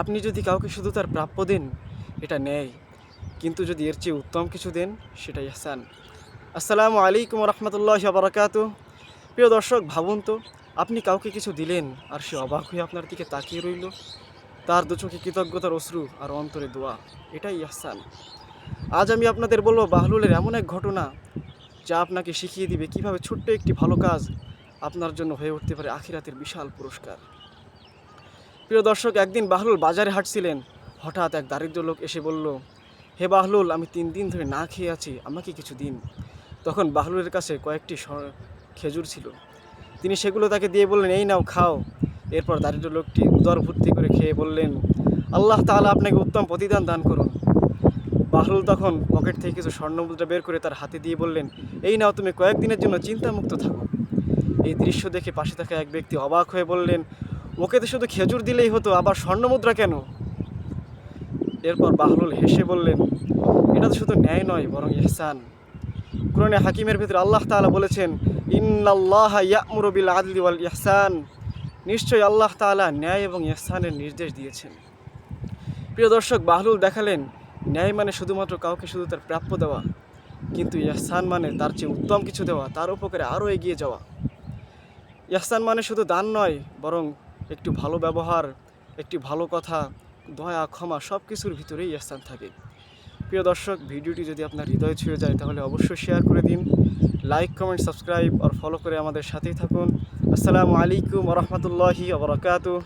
আপনি যদি কাউকে শুধু তার প্রাপ্য দেন, এটা নেয় কিন্তু যদি এর চেয়ে উত্তম কিছু দেন সেটা ইহসান আসসালামু আলাইকুম রহমতুল্লাহ বারাকাতু প্রিয় দর্শক, ভাবুন তো, আপনি কাউকে কিছু দিলেন আর সে অবাক হয়ে আপনার দিকে তাকিয়ে রইল। তার দু চোখে কৃতজ্ঞতার অশ্রু আর অন্তরে দোয়া, এটাই ইহসান আজ আমি আপনাদের বলব, বাহলুলের এমন এক ঘটনা যা আপনাকে শিখিয়ে দিবে কীভাবে ছোট্ট একটি ভালো কাজ আপনার জন্য হয়ে উঠতে পারে আখিরাতের বিশাল পুরস্কার। প্রিয় দর্শক, একদিন বাহলুল বাজারে হাঁটছিলেন। হঠাৎ এক দারিদ্র লোক এসে বলল, হে বাহলুল, আমি তিন দিন ধরে না খেয়ে আছি, আমাকে কিছু দিন। তখন বাহলুলের কাছে কয়েকটি খেজুর ছিল। তিনি সেগুলো তাকে দিয়ে বললেন, এই নাও, খাও। এরপর দারিদ্র লোকটি উদর ভর্তি করে খেয়ে বললেন, আল্লাহ তাআলা আপনাকে উত্তম প্রতিদান দান করুন। বাহলুল তখন পকেট থেকে কিছু স্বর্ণমুদ্রা বের করে তার হাতে দিয়ে বললেন, এই নাও, তুমি কয়েকদিনের জন্য চিন্তামুক্ত থাকো। এই দৃশ্য দেখে পাশে থাকা এক ব্যক্তি অবাক হয়ে বললেন ওকে তো শুধু খেজুর দিলেই হতো, আবার স্বর্ণমুদ্রা কেন? এরপর বাহলুল হেসে বললেন, এটা তো শুধু ন্যায় নয়, বরং ইহসান। কোরআনে হাকিমের ভিতরে আল্লাহ তাআলা বলেছেন, ইন্নাল্লাহ ইয়ামুরু বিল আদলি ওয়াল ইহসান। নিশ্চয়ই আল্লাহ তাআলা ন্যায় এবং ইহসানের নির্দেশ দিয়েছেন। প্রিয় দর্শক, বাহলুল দেখালেন, ন্যায় মানে শুধুমাত্র কাউকে শুধু তার প্রাপ্য দেওয়া, কিন্তু ইহসান মানে তার চেয়ে উত্তম কিছু দেওয়া, তার উপকারে আরও এগিয়ে যাওয়া। ইহসান মানে শুধু দান নয়, বরং একটু ভালো ব্যবহার, একটি ভালো কথা, দয়া, ক্ষমা সব কিছুর ভিতরেই স্থান থাকে। প্রিয় দর্শক, ভিডিওটি যদি আপনার হৃদয় ছুঁয়ে যায়, তাহলে অবশ্যই শেয়ার করে দিন। লাইক কমেন্ট সাবস্ক্রাইব আর ফলো করে আমাদের সাথেই থাকুন। আসসালামু আলাইকুম রহমতুল্লাহি আবরকাত